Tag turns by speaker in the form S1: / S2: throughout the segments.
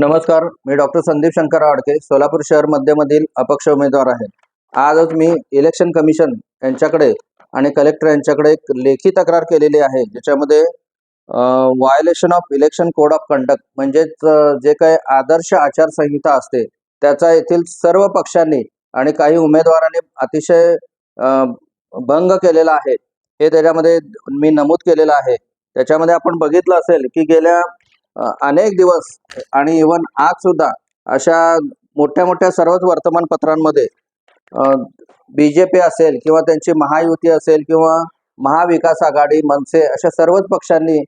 S1: नमस्कार मी डॉक्टर संदीप शंकर आडके सोलापूर शहर मध्यमधील अपक्ष उमेदवार आहे. आजच मी इलेक्शन कमिशन यांच्याकडे आणि कलेक्टर यांच्याकडे एक लेखी तक्रार केलेली आहे ज्याच्यामध्ये violation of election code of conduct म्हणजेच जे काही आदर्श आचारसंहिता असते त्याचा येथील सर्व पक्षांनी आणि काही उमेदवारांनी अतिशय भंग केलेला आहे. हे त्याच्यामध्ये मी नमूद केलेलं आहे. त्याच्यामध्ये आपण बघितलं असेल की गेल्या अनेक दिवस आणि इवन आज सुद्धा अशा मोठ्या मोठ्या सर्वच वर्तमानपत्रांमध्ये बी जे पी असेल किंवा त्यांची महायुती असेल किंवा महाविकास आघाडी मनसे अशा सर्वच पक्षांनी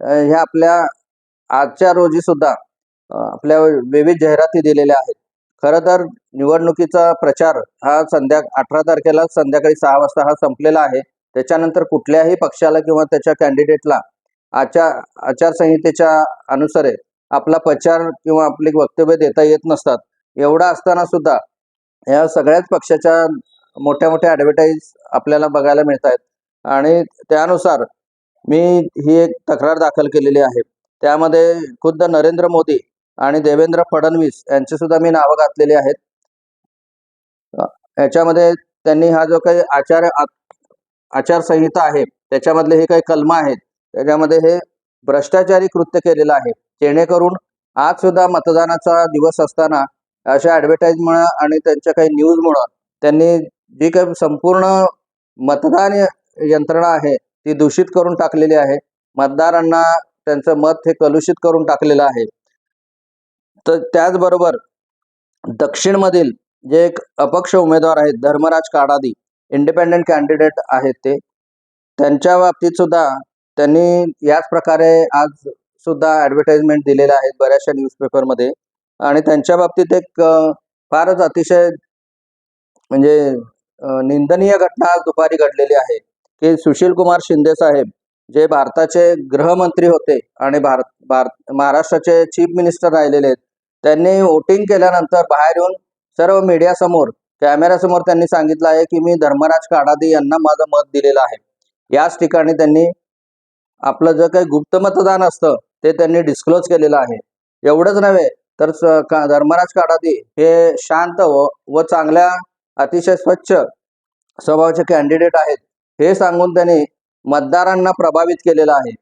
S1: ह्या आपल्या आजच्या रोजी सुद्धा आपल्या विविध जाहिराती दिलेल्या आहेत. खरं तर निवडणुकीचा प्रचार हा संध्या अठरा तारखेला संध्याकाळी सहा वाजता हा संपलेला आहे. त्याच्यानंतर कुठल्याही पक्षाला किंवा त्याच्या कॅन्डिडेटला आचार आचारसंहितेच्या अनुसारे आपला प्रचार किंवा आपली वक्तव्य देता येत नसतात. एवढा असताना सुद्धा या सगळ्याच पक्षाच्या मोठ्या मोठ्या ॲडव्हर्टाईज आपल्याला बघायला मिळत आहेत आणि त्यानुसार मी ही एक तक्रार दाखल केलेली आहे. त्यामध्ये खुद्द नरेंद्र मोदी आणि देवेंद्र फडणवीस यांची सुद्धा मी नावं घातलेली आहेत. याच्यामध्ये त्यांनी हा जो काही आचार आचारसंहिता आहे त्याच्यामधले हे काही कलम आहेत त्याच्यामध्ये हे भ्रष्टाचारी कृत्य केलेलं आहे. जेणेकरून आज सुद्धा मतदानाचा दिवस असताना अशा ॲडव्हर्टाईजमुळं आणि त्यांच्या काही न्यूजमुळं त्यांनी जी काही संपूर्ण मतदान यंत्रणा आहे ती दूषित करून टाकलेली आहे. मतदारांना त्यांचं मत हे कलुषित करून टाकलेलं आहे. तर त्याचबरोबर दक्षिणमधील जे एक अपक्ष उमेदवार आहेत धर्मराज काडादी इंडिपेंडेंट कॅन्डिडेट आहेत ते त्यांच्या बाबतीत सुद्धा त्यांनी याच प्रकारे आज सुद्धा ॲडव्हर्टाइजमेंट दिलेल्या आहेत बऱ्याचशा न्यूजपेपरमध्ये आणि त्यांच्या बाबतीत एक फारच अतिशय म्हणजे निंदनीय घटना आज दुपारी घडलेली आहे. की सुशील कुमार शिंदे साहेब जे भारताचे गृहमंत्री होते आणि भारत भारत महाराष्ट्राचे चीफ मिनिस्टर राहिलेले आहेत त्यांनी वोटिंग केल्यानंतर बाहेर येऊन सर्व मीडियासमोर कॅमेऱ्यासमोर त्यांनी सांगितलं आहे की मी धर्मराज काडादी यांना माझं मत दिलेलं आहे. याच ठिकाणी त्यांनी आपलं जे काही गुप्त मतदान असतं ते त्यांनी डिस्क्लोज केलेलं आहे. एवढंच नव्हे तर धर्मराज काडादी हे शांत व व चांगल्या अतिशय स्वच्छ स्वभावाचे कॅन्डिडेट आहेत. हे सांगून त्यांनी मतदारांना प्रभावित केलेलं आहे.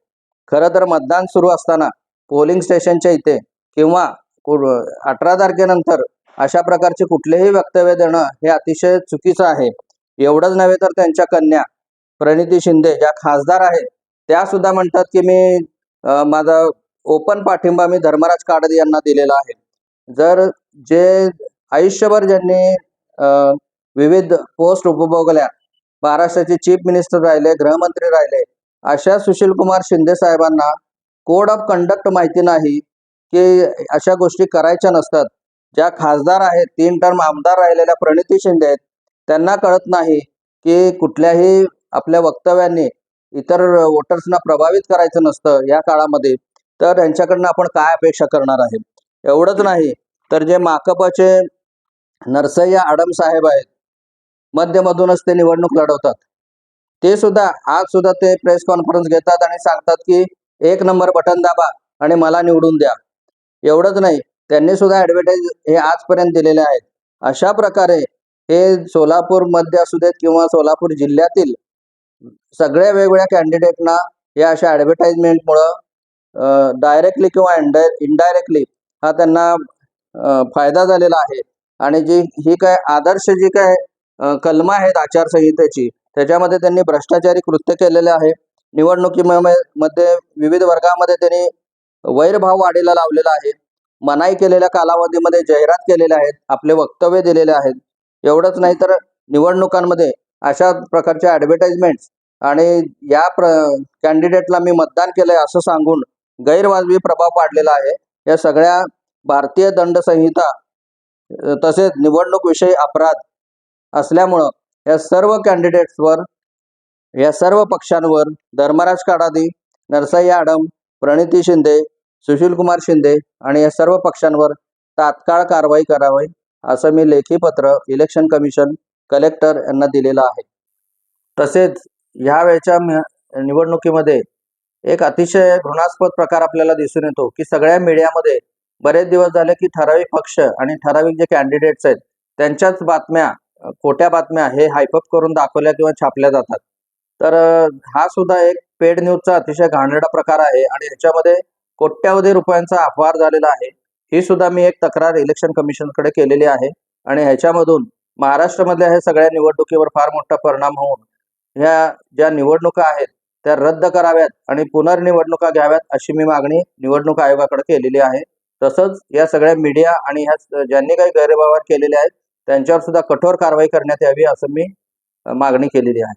S1: खरं तर मतदान सुरू असताना पोलिंग स्टेशनच्या इथे किंवा अठरा तारखेनंतर अशा प्रकारचे कुठलेही वक्तव्य देणं हे अतिशय चुकीचं आहे. एवढंच नव्हे तर त्यांच्या कन्या प्रणिती शिंदे ज्या खासदार आहेत त्या सुद्धा म्हणतात की मी माझा ओपन पाठिंबा मी धर्मराज काडद यांना दिलेला आहे. जर जे आयुष्यभर ज्यांनी विविध पोस्ट उपभोगल्या महाराष्ट्राचे चीफ मिनिस्टर राहिले गृहमंत्री राहिले अशा सुशील कुमार शिंदे साहेबांना कोड ऑफ कंडक्ट माहिती नाही की अशा गोष्टी करायच्या नसतात. ज्या खासदार आहेत तीन टर्म आमदार राहिलेल्या प्रणिती शिंदे आहेत त्यांना कळत नाही की कुठल्याही आपल्या वक्तव्यांनी इतर वोटर्सना प्रभावित करायचं नसतं या काळामध्ये. तर यांच्याकडनं आपण काय अपेक्षा करणार आहे? एवढंच नाही तर जे माकपाचे नरसय्या आडम साहेब आहेत मध्यमधूनच ते निवडणूक लढवतात. ते सुद्धा आज सुद्धा ते प्रेस कॉन्फरन्स घेतात आणि सांगतात की एक नंबर बटन दाबा आणि मला निवडून द्या. एवढंच नाही त्यांनी सुद्धा ऍडव्हर्टाईज हे आजपर्यंत दिलेले आहेत. अशा प्रकारे हे सोलापूरमध्ये असू देत किंवा सोलापूर जिल्ह्यातील सगळ्या वेगवेगळ्या कॅन्डिडेटना या अशा ॲडव्हर्टाईजमेंटमुळं डायरेक्टली किंवा इनडायरेक्टली हा त्यांना फायदा झालेला आहे. आणि जी ही काय आदर्श जी काय अ, कलमं आहेत आचारसंहितेची त्याच्यामध्ये त्यांनी भ्रष्टाचारी कृत्य केलेले आहे. निवडणुकीमध्ये विविध वर्गामध्ये त्यांनी वैरभाव वाढीला लावलेला आहे. मनाई केलेल्या कालावधीमध्ये जाहिरात केलेल्या आहेत आपले वक्तव्य दिलेले आहेत. एवढंच नाही तर निवडणुकांमध्ये अशा प्रकारच्या ॲडव्हर्टाइजमेंट्स आणि या प्र कॅन्डिडेटला मी मतदान केलंय असं सांगून गैरवाजवी प्रभाव पाडलेला आहे. या सगळ्या भारतीय दंड संहिता तसेच निवडणूक विषयी अपराध असल्यामुळं या सर्व कॅन्डिडेट्सवर या सर्व पक्षांवर धर्मराज काडादी नरसाई आडम प्रणिती शिंदे सुशीलकुमार शिंदे आणि या सर्व पक्षांवर तात्काळ कारवाई करावी असं मी लेखी पत्र इलेक्शन कमिशन कलेक्टर यांना दिलेलं आहे. तसेच ह्या वेळच्या निवडणुकीमध्ये एक अतिशय घृणास्पद प्रकार आपल्याला दिसून येतो की सगळ्या मीडियामध्ये बरेच दिवस झाले की ठराविक पक्ष आणि ठराविक जे कॅन्डिडेट्स आहेत त्यांच्याच बातम्या खोट्या बातम्या हे हायपअप करून दाखवल्या किंवा छापल्या जातात. तर हा सुद्धा एक पेड न्यूजचा अतिशय घाणेरडा प्रकार आहे आणि ह्याच्यामध्ये कोट्यावधी रुपयांचा अपहार झालेला आहे. ही सुद्धा मी एक तक्रार इलेक्शन कमिशनकडे केलेली आहे आणि ह्याच्यामधून महाराष्ट्रामधल्या ह्या सगळ्या निवडणुकीवर फार मोठा परिणाम होऊन ह्या ज्या निवडणुका आहेत त्या रद्द कराव्यात आणि पुनर्निवडणुका घ्याव्यात अशी मी मागणी निवडणूक आयोगाकडे केलेली आहे. तसंच या सगळ्या मीडिया आणि ह्या ज्यांनी काही गैरव्यवहार केलेले आहेत त्यांच्यावर सुद्धा कठोर कारवाई करण्यात यावी असं मी मागणी केलेली आहे.